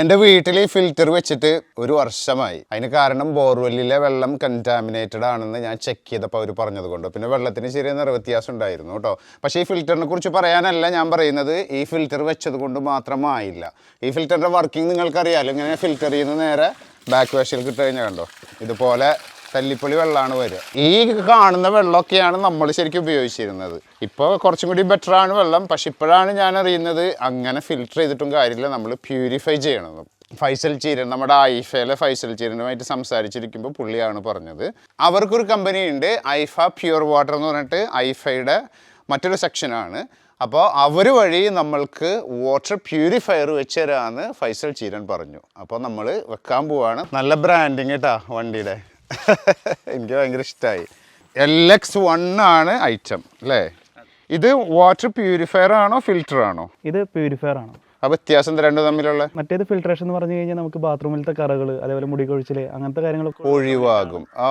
എന്റെ വീട്ടിൽ ഈ ഫിൽറ്റർ വെച്ചിട്ട് ഒരു വർഷമായി. അതിന് കാരണം ബോർവെല്ലിലെ വെള്ളം കണ്ടാമിനേറ്റഡ് ആണെന്ന് ഞാൻ ചെക്ക് ചെയ്തപ്പോൾ അവർ പറഞ്ഞത് കൊണ്ട്. പിന്നെ വെള്ളത്തിന് ചെറിയ നിറവ്യത്യാസം ഉണ്ടായിരുന്നു കേട്ടോ. പക്ഷേ ഈ ഫിൽറ്ററിനെ കുറിച്ച് പറയാനല്ല ഞാൻ പറയുന്നത്. ഈ ഫിൽറ്റർ വെച്ചത് കൊണ്ട് മാത്രമായില്ല. ഈ ഫിൽറ്ററിന്റെ വർക്കിംഗ് നിങ്ങൾക്കറിയാലോ ഇങ്ങനെ ഫിൽറ്റർ ചെയ്യുന്ന നേരെ ബാക്ക് വാഷിൽ കിട്ടുകഴിഞ്ഞാൽ കണ്ടോ? ഇതുപോലെ തല്ലിപ്പൊളി വെള്ളമാണ് വരിക. ഈ കാണുന്ന വെള്ളമൊക്കെയാണ് നമ്മൾ ശരിക്കും ഉപയോഗിച്ചിരുന്നത്. ഇപ്പോൾ കുറച്ചും കൂടി ബെറ്റർ ആണ് വെള്ളം. പക്ഷെ ഇപ്പോഴാണ് ഞാൻ അറിയുന്നത് അങ്ങനെ ഫിൽറ്റർ ചെയ്തിട്ടും കാര്യമില്ല. നമ്മൾ പ്യൂരിഫൈ ചെയ്യണം. ഫൈസൽ ചീരൻ നമ്മുടെ ഐഫയിലെ ഫൈസൽ ചീരനുമായിട്ട് സംസാരിച്ചിരിക്കുമ്പോൾ പുള്ളിയാണ് പറഞ്ഞത്. അവർക്കൊരു കമ്പനി ഉണ്ട് ഐഫ പ്യൂർ വാട്ടർ എന്ന് പറഞ്ഞിട്ട് ഐഫയുടെ മറ്റൊരു സെക്ഷനാണ് അപ്പോൾ അവർ വഴി നമ്മൾക്ക് വാട്ടർ പ്യൂരിഫയർ വെച്ച് തരാമെന്ന് ഫൈസൽ ചീരൻ പറഞ്ഞു. അപ്പോൾ നമ്മൾ വെക്കാൻ പോവാണ്. നല്ല ബ്രാൻഡിങ് കേട്ടാ വണ്ടിയുടെ. എനിക്ക് ഭയങ്കര ഇഷ്ടമായി എൽ എക്സ് വൺ ആണ് ഐറ്റം അല്ലേ ഇത് വാട്ടർ പ്യൂരിഫയർ ആണോ ഫിൽറ്റർ ആണോ? ഇത് പ്യൂരിഫയർ ആണ്. ആ വ്യത്യാസം രണ്ടും തമ്മിലുള്ള? മറ്റേത് ഫിൽട്രേഷൻ എന്ന് പറഞ്ഞു കഴിഞ്ഞാൽ നമുക്ക് ബാത്റൂമിലത്തെ കറകൾ അതേപോലെ മുടി കൊഴിച്ചിൽ അങ്ങനത്തെ കാര്യങ്ങളൊക്കെ ഒഴിവാകും. ഓ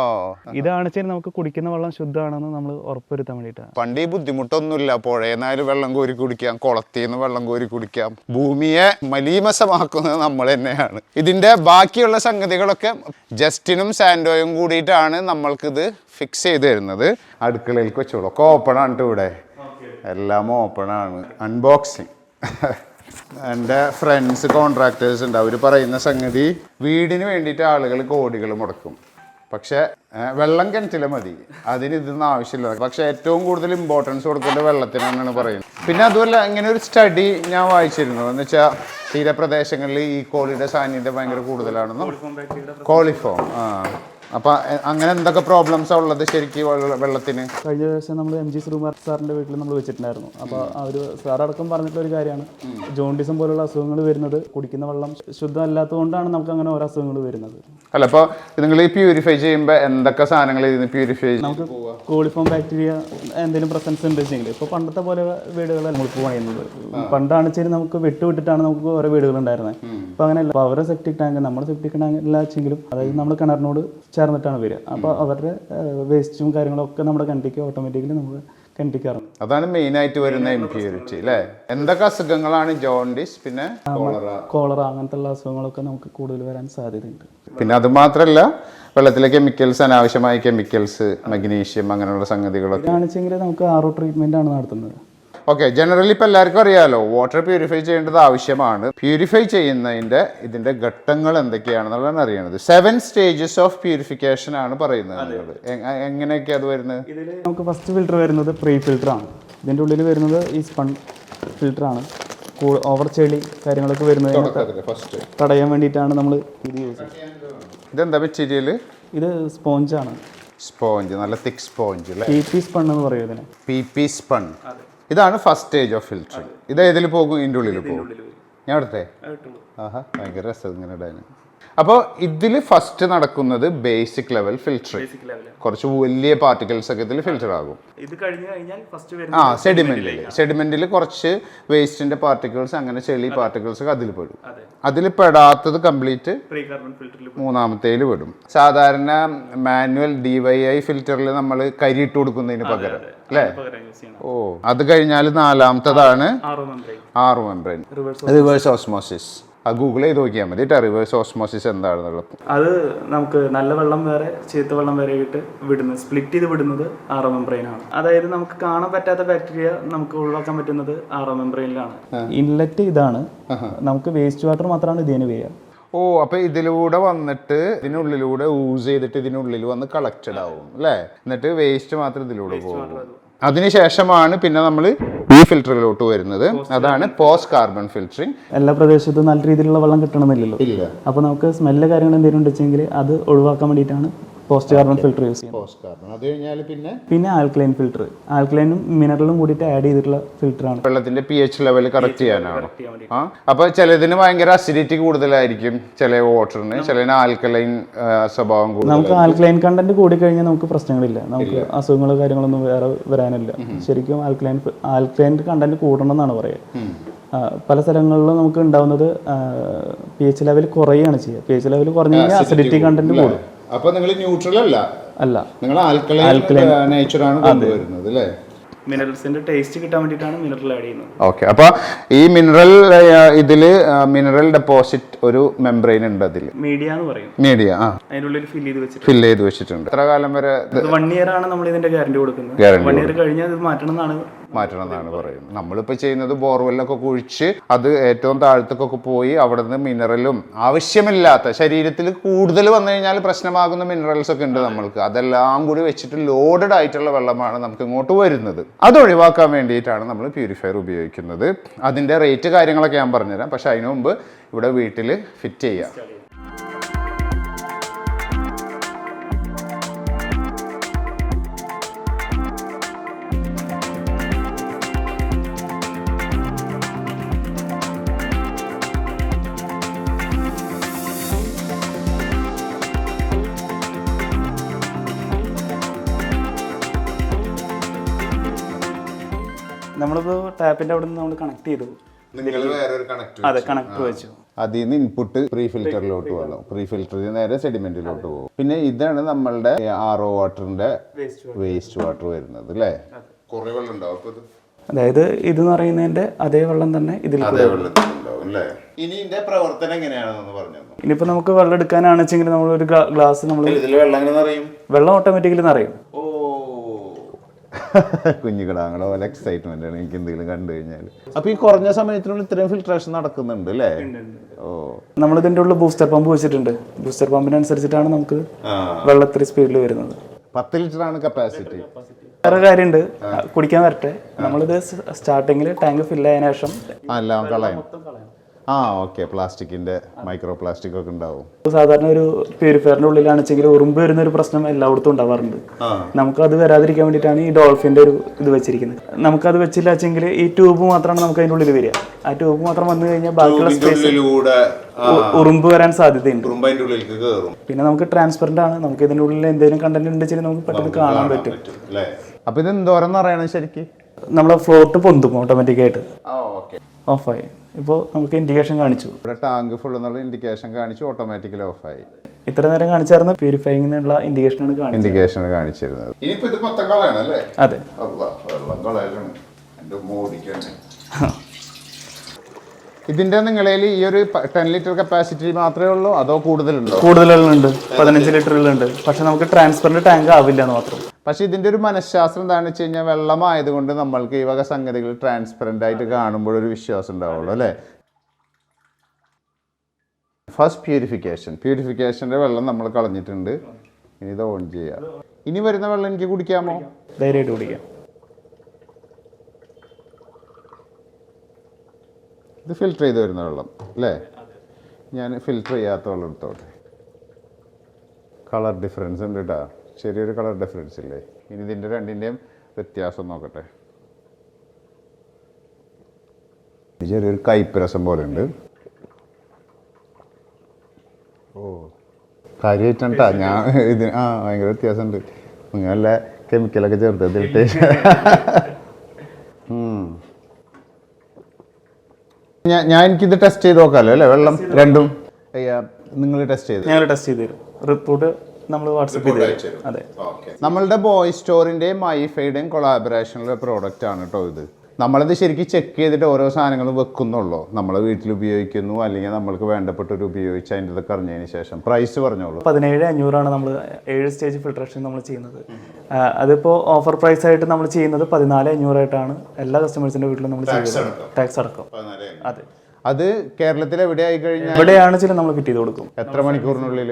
ഇതാണ് ശരി നമുക്ക് കുടിക്കുന്ന വെള്ളം ശുദ്ധമാണെന്ന് നമ്മൾ ഉറപ്പുവരുത്താൻ വേണ്ടിയിട്ടാണ് പണ്ട് ഈ ബുദ്ധിമുട്ടൊന്നുമില്ല. പുഴയെന്നാലും വെള്ളം കോരി കുടിക്കാം കുളത്തിൽ നിന്ന് വെള്ളം കോരി കുടിക്കാം. ഭൂമിയെ മലീമസമാക്കുന്നത് നമ്മൾ തന്നെയാണ്. ഇതിന്റെ ബാക്കിയുള്ള സംഗതികളൊക്കെ ജസ്റ്റിനും സാൻഡോയും കൂടിയിട്ടാണ് നമ്മൾക്കിത് ഫിക്സ് ചെയ്ത് തരുന്നത്. അടുക്കളയിലേക്ക് വെച്ചോളൂ. ഒക്കെ ഓപ്പൺ ആണ് ഇവിടെ. എല്ലാം ഓപ്പൺ ആണ്. അൺബോക്സിങ് എന്റെ ഫ്രണ്ട്സ് കോൺട്രാക്ടേഴ്സ് ഉണ്ട്. അവർ പറയുന്ന സംഗതി വീടിന് വേണ്ടിയിട്ട് ആളുകൾ കോടികൾ മുടക്കും. പക്ഷേ വെള്ളം കിണറ്റിലെ മതി. അതിന് ഇതൊന്നും ആവശ്യമില്ല. പക്ഷെ ഏറ്റവും കൂടുതൽ ഇമ്പോർട്ടൻസ് കൊടുക്കേണ്ടത് വെള്ളത്തിനാണെന്നാണ് പറയുന്നത്. പിന്നെ അതുമല്ല ഇങ്ങനെ ഒരു സ്റ്റഡി ഞാൻ വായിച്ചിരുന്നു. എന്ന് വെച്ചാൽ തീരപ്രദേശങ്ങളിൽ ഈ കോളിയുടെ സാന്നിധ്യം ഭയങ്കര കൂടുതലാണെന്നും കോളിഫോം ആ. അപ്പം അങ്ങനെ എന്തൊക്കെ പ്രോബ്ലംസ് ഉള്ളത് ശരിക്കും വെള്ള- വെള്ളത്തിന്? കഴിഞ്ഞ ദിവസം നമ്മൾ എം ജി ശ്രീകുമാർ സാറിന്റെ വീട്ടിൽ നമ്മൾ വെച്ചിട്ടുണ്ടായിരുന്നു. അപ്പൊ അവർ സാറടക്കം പറഞ്ഞിട്ടുള്ള ഒരു കാര്യമാണ്. ജോണ്ടിസം പോലുള്ള അസുഖങ്ങൾ വരുന്നത് കുടിക്കുന്ന വെള്ളം ശുദ്ധമല്ലാത്തതുകൊണ്ടാണ് നമുക്ക് അങ്ങനെ ഓരോ അസുഖങ്ങൾ വരുന്നത്. അല്ല അപ്പൊ നിങ്ങൾ ഈ പ്യൂരിഫൈ ചെയ്യുമ്പോൾ എന്തൊക്കെ സാധനങ്ങൾ ഇതിന് പ്യൂരിഫൈ നമുക്ക് കോളിഫോം ബാക്ടീരിയ എന്തെങ്കിലും പ്രസൻസ് ഉണ്ട് ഇപ്പൊ പണ്ടത്തെ പോലെ വീടുകളല്ല നമുക്ക് പണിയുന്നത്. പണ്ടാണ് വെച്ചാൽ നമുക്ക് വിട്ടുവിട്ടിട്ടാണ് നമുക്ക് ഓരോ വീടുകൾ ഉണ്ടായിരുന്നത്. അപ്പോൾ അങ്ങനെയല്ല. അവരുടെ സെപ്റ്റിക് ടാങ്ക് നമ്മുടെ സെപ്റ്റിക് ടാങ്ക് എല്ലാ വെച്ചെങ്കിലും അതായത് നമ്മൾ കിണറിനോട് ചേർന്നിട്ടാണ് വരിക. അപ്പോൾ അവരുടെ വേസ്റ്റും കാര്യങ്ങളൊക്കെ നമ്മുടെ കണ്ടിക്ക് ഓട്ടോമാറ്റിക്കലി നമ്മൾ കണ്ടിക്കാറുണ്ട്. അതാണ് മെയിൻ ആയിട്ട് വരുന്ന ഇംപ്യൂരിറ്റി അല്ലേ എന്തൊക്കെ അസുഖങ്ങളാണ് ജോണ്ടിസ് പിന്നെ കോളറ കോളറ അങ്ങനത്തെ ഉള്ള അസുഖങ്ങളൊക്കെ നമുക്ക് കൂടുതൽ വരാൻ സാധ്യതയുണ്ട്. പിന്നെ അത് മാത്രമല്ല വെള്ളത്തിലെ കെമിക്കൽസ് അനാവശ്യമായ കെമിക്കൽസ് മഗ്നീഷ്യം അങ്ങനെയുള്ള സംഗതികളൊക്കെ. കാണിച്ചെങ്കിൽ നമുക്ക് ആറോ ട്രീറ്റ്മെന്റ് ആണ് നടത്തുന്നത്. ഓക്കെ ജനറലി ഇപ്പം എല്ലാവർക്കും അറിയാമല്ലോ വാട്ടർ പ്യൂരിഫൈ ചെയ്യേണ്ടത് ആവശ്യമാണ്. പ്യൂരിഫൈ ചെയ്യുന്നതിന്റെ ഇതിന്റെ ഘട്ടങ്ങൾ എന്തൊക്കെയാണെന്നുള്ളതാണ് അറിയണത്. സെവൻ സ്റ്റേജസ് ഓഫ് പ്യൂരിഫിക്കേഷൻ ആണ് പറയുന്നത്. എങ്ങനെയൊക്കെയാണ് എങ്ങനെയൊക്കെ അത് വരുന്നത്? ഇതിൽ നമുക്ക് ഫസ്റ്റ് ഫിൽറ്റർ വരുന്നത് പ്രീ ഫിൽറ്റർ ആണ്. ഇതിന്റെ ഉള്ളിൽ വരുന്നത് ഈ സ്പൺ ഫിൽറ്റർ ആണ്. ഓവർ ചെളി കാര്യങ്ങളൊക്കെ വരുന്നത് ഫസ്റ്റ് തടയാൻ വേണ്ടിയിട്ടാണ് നമ്മൾ ഇത് യൂസ് ചെയ്യുന്നത്. ഇതെന്താ മെറ്റീരിയൽ ഇത് സ്പോഞ്ചാണ് സ്പോഞ്ച് നല്ല തിക് സ്പോഞ്ച് അല്ലേ പി പി സ്പൺ എന്ന് പറയും ഇതിന്. പി പി സ്പൺ ഇതാണ് ഫസ്റ്റ് സ്റ്റേജ് ഓഫ് ഫിൽറ്ററിങ് ഇത് ഏതിൽ പോകും? ഇതിന്റെ ഉള്ളിൽ പോകും. ഞാൻ എടുത്തേ? ആഹാ ഭയങ്കര രസം ഇങ്ങനെ ഇടാൻ അപ്പോൾ ഇതിൽ ഫസ്റ്റ് നടക്കുന്നത് ബേസിക് ലെവൽ ഫിൽറ്ററിങ് കുറച്ച് വലിയ പാർട്ടിക്കിൾസ് ഒക്കെ ഇതിൽ ഫിൽറ്റർ ആകും. ഇത് കഴിഞ്ഞ് കഴിഞ്ഞാൽ ഫസ്റ്റ് ആ സെഡിമെന്റിൽ സെഡിമെന്റിൽ കുറച്ച് വേസ്റ്റിന്റെ പാർട്ടിക്കിൾസ് അങ്ങനെ ചെളി പാർട്ടിക്കിൾസ് ഒക്കെ അതിൽ പെടും. അതിൽ പെടാത്തത് കംപ്ലീറ്റ് പ്രീ കാർബൺ ഫിൽറ്ററിൽ മൂന്നാമത്തേൽ വിടും സാധാരണ മാനുവൽ ഡി വൈ ഐ ഫിൽറ്ററിൽ നമ്മൾ കരിയിട്ട് കൊടുക്കുന്നതിന് പകരം അല്ലേ? ഓ അത് കഴിഞ്ഞാൽ നാലാമത്തതാണ് ആറോ മെമ്പ്രൈൻ റിവേഴ്സ് ഓസ്മോസിസ് ഗൂഗിൾ ചെയ്ത് നോക്കിയാൽ മതി കേട്ടോ. റിവേഴ്സ് ഓസ്മോസിസ് എന്താണെന്നുള്ളത് അത് നമുക്ക് നല്ല വെള്ളം വേറെ ചീത്ത വെള്ളം വരെ ഇട്ട് വിടുന്നത് സ്പ്ലിറ്റ് ചെയ്ത് വിടുന്നത് ആറോ മെമ്പറൈനാണ് അതായത് നമുക്ക് കാണാൻ പറ്റാത്ത ബാക്ടീരിയ നമുക്ക് ഒഴിവാക്കാൻ പറ്റുന്നത് ആറോ മെമ്പറൈനിലാണ് ഇൻലെറ്റ് ഇതാണ്. നമുക്ക് വേസ്റ്റ് വാട്ടർ മാത്രമാണ് ഇതിന് വരിക. ഓ അപ്പൊ ഇതിലൂടെ വന്നിട്ട് ഇതിനുള്ളിലൂടെ യൂസ് ചെയ്തിട്ട് ഇതിനുള്ളിൽ വന്ന് കളക്റ്റഡ് ആവും അല്ലേ? എന്നിട്ട് വേസ്റ്റ് മാത്രം ഇതിലൂടെ പോകും. അതിനുശേഷമാണ് പിന്നെ നമ്മൾ ഈ ഫിൽറ്ററിലോട്ട് വരുന്നത്. അതാണ് പോസ്റ്റ് കാർബൺ ഫിൽറ്ററിങ് എല്ലാ പ്രദേശത്തും നല്ല രീതിയിലുള്ള വെള്ളം കിട്ടണമെന്നില്ലല്ലോ. ഇല്ല. അപ്പോൾ നമുക്ക് സ്മെല്ല് കാര്യങ്ങൾ എന്തെങ്കിലും ഉണ്ടെങ്കിൽ അത് ഒഴിവാക്കാൻ വേണ്ടിയിട്ടാണ് പോസ്റ്റ് കാർബൺ ഫിൽറ്റർ യൂസ് ചെയ്യുന്നത് പോസ്റ്റ് കാർബൺ അത് കഴിഞ്ഞാൽ പിന്നെ? പിന്നെ ആൽക്കലൈൻ ഫിൽറ്റർ ആൽക്കലൈനും മിനറലും കൂടിയിട്ട് ആഡ് ചെയ്തിട്ടുള്ള ഫിൽറ്ററാണ് വെള്ളത്തിന്റെ പി എച്ച് ലെവൽ കറക്റ്റ് ചെയ്യാനാണ്? ആ? അപ്പൊ ചിലതിന് ഭയങ്കര അസിഡിറ്റി കൂടുതലായിരിക്കും ചില വാട്ടറിന് ചിലതിന് ആൽക്കലൈൻ സ്വഭാവം കൂടുതൽ നമുക്ക് ആൽക്ലൈൻ കണ്ടന്റ് കൂടി കഴിഞ്ഞാൽ നമുക്ക് പ്രശ്നങ്ങളില്ല. നമുക്ക് അസുഖങ്ങളോ കാര്യങ്ങളൊന്നും വേറെ വരാനില്ല. ശരിക്കും ആൽക്ലൈൻ ആൽക്ലൈൻ കണ്ടന്റ് കൂടണം എന്നാണ് പറയുക പല സ്ഥലങ്ങളിലും നമുക്ക് ഉണ്ടാവുന്നത് പി എച്ച് ലെവൽ കുറയുകയാണ് ചെയ്യുക പി എച്ച് ലെവൽ കുറഞ്ഞു കഴിഞ്ഞാൽ അസിഡിറ്റി കണ്ടന്റ് കൂടും. അപ്പൊ നിങ്ങൾ ന്യൂട്രൽ അല്ല. അല്ല. നിങ്ങൾ ആൽക്കലൈൻ നേച്ചറാണ് കൊണ്ടുവരുന്നത് അല്ലേ? മിനറൽസിന്റെ ടേസ്റ്റ് കിട്ടാൻ വേണ്ടിയിട്ടാണ് മിനറൽ ആഡ് ചെയ്യുന്നത്. ഓക്കെ അപ്പൊ ഈ മിനറൽ ഇതിൽ മിനറൽ ഡെപ്പോസിറ്റ് ഒരു മെംബ്രെയിൻ ഉണ്ട് അതിൽ മീഡിയ എന്ന് പറയും. മീഡിയ ആ. അതിനുള്ളിൽ ഫിൽ ചെയ്ത് വെച്ചിട്ട് ഫില്ല് ചെയ്ത് വെച്ചിട്ടുണ്ട്. എത്ര കാലം വരെ ഇത് വൺ ഇയർ ആണ് നമ്മൾ ഇതിന്റെ ഗ്യാരണ്ടി കൊടുക്കുന്നത്. വൺ ഇയർ കഴിഞ്ഞാൽ ഇത് മാറ്റണം എന്നാണ് മാറ്റണം എന്നാണ് പറയുന്നത്. നമ്മളിപ്പോൾ ചെയ്യുന്നത് ബോർവെല്ലൊക്കെ കുഴിച്ച് അത് ഏറ്റവും താഴത്തേക്കൊക്കെ പോയി അവിടെ നിന്ന് മിനറലും ആവശ്യമില്ലാത്ത ശരീരത്തിൽ കൂടുതൽ വന്നു കഴിഞ്ഞാൽ പ്രശ്നമാകുന്ന മിനറൽസ് ഒക്കെ ഉണ്ട് നമ്മൾക്ക്. അതെല്ലാം കൂടി വെച്ചിട്ട് ലോഡഡ് ആയിട്ടുള്ള വെള്ളമാണ് നമുക്ക് ഇങ്ങോട്ട് വരുന്നത്. അത് ഒഴിവാക്കാൻ വേണ്ടിയിട്ടാണ് നമ്മൾ പ്യൂരിഫയർ ഉപയോഗിക്കുന്നത്. അതിന്റെ റേറ്റ് കാര്യങ്ങളൊക്കെ ഞാൻ പറഞ്ഞുതരാം. പക്ഷേ അതിനു മുമ്പ് ഇവിടെ വീട്ടിൽ ഫിറ്റ് ചെയ്യാം. ടാപ്പിന്റെ അവിടെ നിന്ന് നമ്മൾ കണക്ട് ചെയ്തു അതെ കണക്ട് വെച്ചു. അതിൽ നിന്ന് ഇൻപുട്ട് പ്രീ ഫിൽറ്ററിലോട്ട് പോകും പ്രീ ഫിൽറ്ററിൽ നേരെ സെഡിമെന്റിലോട്ട് പോകും. പിന്നെ ഇതാണ് നമ്മളുടെ ആർ ഒ വാട്ടറിന്റെ വേസ്റ്റ് വാട്ടർ വരുന്നത് അല്ലേ കുറേ വെള്ളം ഉണ്ടാവും അപ്പൊ ഇത്? അതായത് ഇതെന്ന് പറയുന്നതിന്റെ അതേ വെള്ളം തന്നെ ഇതിൽ ഇനി ഇതിന്റെ പ്രവർത്തനം എങ്ങനെയാണെന്ന് പറഞ്ഞു ഇനിയിപ്പോൾ നമുക്ക് വെള്ളം എടുക്കാനാണെച്ചെങ്കിൽ നമ്മൾ ഒരു ഗ്ലാസ് നമ്മൾ വെള്ളം ഓട്ടോമാറ്റിക്കലി നിറയും. ഓ കുഞ്ഞുകിടാങ്ങളെ പോലെ എക്സൈറ്റ്മെന്റ് ആണ് എനിക്ക് എന്തെങ്കിലും കണ്ടു കഴിഞ്ഞാൽ അപ്പൊ ഈ കുറഞ്ഞ സമയത്തിനുള്ളിൽ ഇത്രയും ഫിൽട്രേഷൻ നടക്കുന്നുണ്ട് അല്ലേ? ഓ. നമ്മൾ ഇതിന്റെ ഉള്ളിൽ ബൂസ്റ്റർ പമ്പ് വെച്ചിട്ടുണ്ട്. ബൂസ്റ്റർ പമ്പിനനുസരിച്ചിട്ടാണ് നമുക്ക് വെള്ളത്തിൽ സ്പീഡിൽ വരുന്നത്. പത്ത് ലിറ്റർ ആണ് കപ്പാസിറ്റി വേറെ കാര്യമുണ്ട്. കുടിക്കാൻ വരട്ടെ. നമ്മളിത് സ്റ്റാർട്ടിങ്ങിൽ ടാങ്ക് ഫില്ല് ആയതിനു ശേഷം എല്ലാം കളയും. ആ ഓക്കെ. പ്ലാസ്റ്റിക്കിന്റെ മൈക്രോ പ്ലാസ്റ്റിക് ഒക്കെ ഉണ്ടാവും. സാധാരണ ഒരു പ്യൂരിഫയറിന്റെ ഉള്ളിലാണെങ്കിൽ ഉറുമ്പ് വരുന്ന ഒരു പ്രശ്നം എല്ലായിടത്തും ഉണ്ടാവാറുണ്ട്. നമുക്ക് അത് വരാതിരിക്കാൻ വേണ്ടിയിട്ടാണ് ഈ ഡോൾഫിന്റെ ഒരു ഇത് വെച്ചിരിക്കുന്നത്. നമുക്കത് വെച്ചില്ല വെച്ചെങ്കിൽ ഈ ട്യൂബ് മാത്രമാണ് നമുക്ക് അതിന്റെ ഉള്ളിൽ വരിക. ആ ട്യൂബ് മാത്രം വന്നു കഴിഞ്ഞാൽ ബാക്കിയുള്ള സ്പേസ് ഉറുമ്പ് വരാൻ സാധ്യതയുണ്ട്. പിന്നെ നമുക്ക് ട്രാൻസ്പെറന്റ് ആണ്. നമുക്ക് ഇതിന്റെ ഉള്ളിൽ എന്തെങ്കിലും കണ്ടന്റ് ഉണ്ടെങ്കിൽ നമുക്ക് പെട്ടെന്ന് കാണാൻ പറ്റും. അപ്പൊ ഇത് എന്തോരം അറിയണം ശരിക്ക്? നമ്മളെ ഫ്ലോട്ട് പൊന്തും ഓട്ടോമാറ്റിക്കായിട്ട് ആയിട്ട്. ഓഫ് ഓഫായി ഇപ്പോൾ നമുക്ക് ഇൻഡിക്കേഷൻ കാണിച്ചു. ഇവിടെ ടാങ്ക് ഫുൾ എന്നുള്ള ഇൻഡിക്കേഷൻ കാണിച്ചു ഓട്ടോമാറ്റിക്കലി ഓഫായി ഇത്ര നേരം കാണിച്ചായിരുന്നു പ്യൂരിഫൈങ്ങിനുള്ള ഇൻഡിക്കേഷനാണ് കാണിച്ചത്. ഇൻഡിക്കേഷൻ കാണിച്ചിരുന്നത്. ഇനിയിപ്പോ ഇത് മൊത്തം കളയണല്ലേ അതെ. ഇതിന്റെ നിങ്ങളേൽ ഈ ഒരു ടെൻ ലിറ്റർ കപ്പാസിറ്റി മാത്രമേ ഉള്ളൂ അതോ കൂടുതലുണ്ടോ? കൂടുതലുണ്ട് പതിനഞ്ച് ലിറ്ററിലുണ്ട് പക്ഷെ നമുക്ക് ട്രാൻസ്ഫറിന്റെ ടാങ്ക് ആവില്ല എന്ന് മാത്രം. പക്ഷെ ഇതിന്റെ ഒരു മനഃശാസ്ത്രം എന്താണെന്ന് വെച്ച് കഴിഞ്ഞാൽ വെള്ളമായതുകൊണ്ട് നമ്മൾക്ക് ഈ വക സംഗതികൾ ട്രാൻസ്പെറന്റ് ആയിട്ട് കാണുമ്പോൾ ഒരു വിശ്വാസം ഉണ്ടാവുള്ളൂ അല്ലേ? ഫസ്റ്റ് പ്യൂരിഫിക്കേഷൻ പ്യൂരിഫിക്കേഷന്റെ വെള്ളം നമ്മൾ കളഞ്ഞിട്ടുണ്ട്. ഇനി ഇത് ഓൺ ചെയ്യാം. ഇനി വരുന്ന വെള്ളം എനിക്ക് കുടിക്കാമോ? ധൈര്യമായിട്ട് കുടിക്കാം. ഇത് ഫിൽറ്റർ ചെയ്ത് വരുന്ന വെള്ളം അല്ലേ? ഞാൻ ഫിൽറ്റർ ചെയ്യാത്ത വെള്ളം എടുത്തോട്ടെ. കളർ ഡിഫറൻസ് ഉണ്ട് കേട്ടോ ചെറിയൊരു കളർ ഡിഫറൻസ് ഇല്ലേ? ഇനി ഇതിന്റെ രണ്ടിന്റെയും വ്യത്യാസം നോക്കട്ടെ. ചെറിയൊരു കയ്പ്പ് രസം പോലെ ഉണ്ട് ഓ കാര്യമായിട്ടാ ഞാൻ ഇത് ആ ഭയങ്കര വ്യത്യാസമുണ്ട്. നിങ്ങൾ നല്ല കെമിക്കലൊക്കെ ചേർത്ത് ഇതിലിട്ട് ഉം. ഞാൻ ഞാൻ എനിക്കിത് ടെസ്റ്റ് ചെയ്ത് നോക്കാമല്ലോ അല്ലേ? വെള്ളം രണ്ടും. നിങ്ങൾ ടെസ്റ്റ് ചെയ്ത്. ഞങ്ങൾ ടെസ്റ്റ് ചെയ്ത് തരും. റിപ്പോർട്ട് നമ്മൾ വാട്സപ്പ് ചെയ്ത് അതെ. നമ്മളുടെ ബോയ് സ്റ്റോറിന്റെയും മൈഫൈയുടെയും കൊളാബറേഷനിലെ പ്രോഡക്റ്റ് ആണ് കേട്ടോ ഇത്. നമ്മളിത് ശരിക്കും ചെക്ക് ചെയ്തിട്ട് ഓരോ സാധനങ്ങളും വെക്കുന്നുള്ളൂ. നമ്മൾ വീട്ടിൽ ഉപയോഗിക്കുന്നു അല്ലെങ്കിൽ നമ്മൾക്ക് വേണ്ടപ്പെട്ടൊരു ഉപയോഗിച്ച് അതിന്റെ ഇതൊക്കെ അറിഞ്ഞതിന് ശേഷം പ്രൈസ് പറഞ്ഞോളൂ. പതിനേഴ് അഞ്ഞൂറാണ് നമ്മൾ ഏഴ് സ്റ്റേജ് ഫിൽട്രേഷൻ നമ്മൾ ചെയ്യുന്നത്. അതിപ്പോൾ ഓഫർ പ്രൈസ് ആയിട്ട് നമ്മൾ ചെയ്യുന്നത് പതിനാല് അഞ്ഞൂറായിട്ടാണ് എല്ലാ കസ്റ്റമേഴ്സിന്റെ വീട്ടിലും നമ്മൾ ചെയ്യുന്നത് ടാക്സ് അടക്കം. അതെ. അത് കേരളത്തിൽ എവിടെ ആയി കഴിഞ്ഞാൽ എവിടെയാണ് ചില നമ്മൾ ഫിറ്റ് ചെയ്ത് കൊടുക്കും. എത്ര മണിക്കൂറിനുള്ളിൽ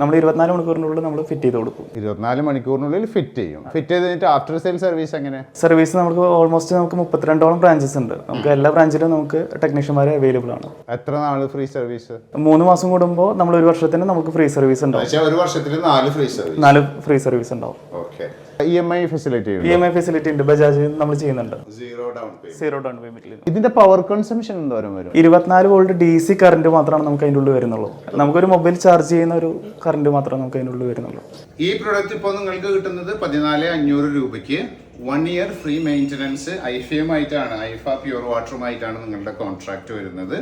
നമ്മൾ ഇരുപത്തിനാല് മണിക്കൂറിനുള്ളിൽ നമ്മൾ ഫിറ്റ് ചെയ്ത് കൊടുക്കും. ഇരുപത്തിനാല് മണിക്കൂറിനുള്ളിൽ ഫിറ്റ് ചെയ്യും. ഫിറ്റ് ചെയ്ത് കഴിഞ്ഞിട്ട് ആഫ്റ്റർ സെയിൽ സർവീസ് എങ്ങനെ? സർവീസ് നമുക്ക് ഓൾമോസ്റ്റ് നമുക്ക് മുപ്പത്തിരണ്ടോളം ബ്രാഞ്ചസ് ഉണ്ട്. നമുക്ക് എല്ലാ ബ്രാഞ്ചിലും നമുക്ക് ടെക്നീഷ്യന്മാരെ അവൈലബിൾ ആണ്. എത്ര നാൾ ഫ്രീ സർവീസ് മൂന്ന് മാസം കൂടുമ്പോൾ നമ്മൾ ഒരു വർഷത്തിന് നമുക്ക് ഫ്രീ സർവീസ് ഉണ്ടാവും. ഒരു വർഷത്തിൽ നാല് ഫ്രീ സർവീസ് നാല് ഫ്രീ സർവീസ് ഉണ്ടാവും. Okay E M I facility E M I facility ഉണ്ട്. ബജാജ് നമ്മൾ ചെയ്യുന്നുണ്ട്. Zero down payment zero down പേയ്മെന്റിൽ ഇതിന്റെ പവർ കൺസംഷൻ എന്തോരം വരും? ഇരുപത്തിനാല് വോൾട്ട് ഡി സി കറന്റ് മാത്രമാണ് നമുക്ക് അതിന്റെ ഉള്ളിൽ വരുന്നുള്ളൂ. നമുക്കൊരു മൊബൈൽ ചാർജ് ചെയ്യുന്ന ഒരു കറന്റ് മാത്രമേ നമുക്ക് അതിന്റെ ഉള്ളിൽ വരുന്നുള്ളൂ. ഈ പ്രൊഡക്റ്റ് ഇപ്പോൾ നിങ്ങൾക്ക് കിട്ടുന്നത് പതിനാല് അഞ്ഞൂറ് രൂപയ്ക്ക് വൺ ഇയർ ഫ്രീ മെയിന്റനൻസ് ഐഫയുമായിട്ടാണ് ഐഫ പ്യൂർ വാട്ടറുമായിട്ടാണ് നിങ്ങളുടെ കോൺട്രാക്ട് വരുന്നത്.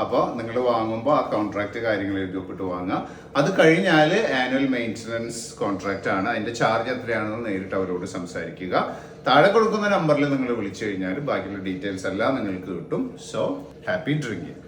അപ്പോൾ നിങ്ങൾ വാങ്ങുമ്പോൾ ആ കോൺട്രാക്ട് കാര്യങ്ങൾ എഴുതി ഒപ്പിട്ട് വാങ്ങുക അത് കഴിഞ്ഞാൽ ആനുവൽ മെയിന്റനൻസ് കോൺട്രാക്റ്റ് ആണ്. അതിന്റെ ചാർജ് എത്രയാണെന്ന് നേരിട്ട് അവരോട് സംസാരിക്കുക. താഴെ കൊടുക്കുന്ന നമ്പറിൽ നിങ്ങൾ വിളിച്ചു കഴിഞ്ഞാൽ ബാക്കിയുള്ള ഡീറ്റെയിൽസ് എല്ലാം നിങ്ങൾക്ക് കിട്ടും. So happy drinking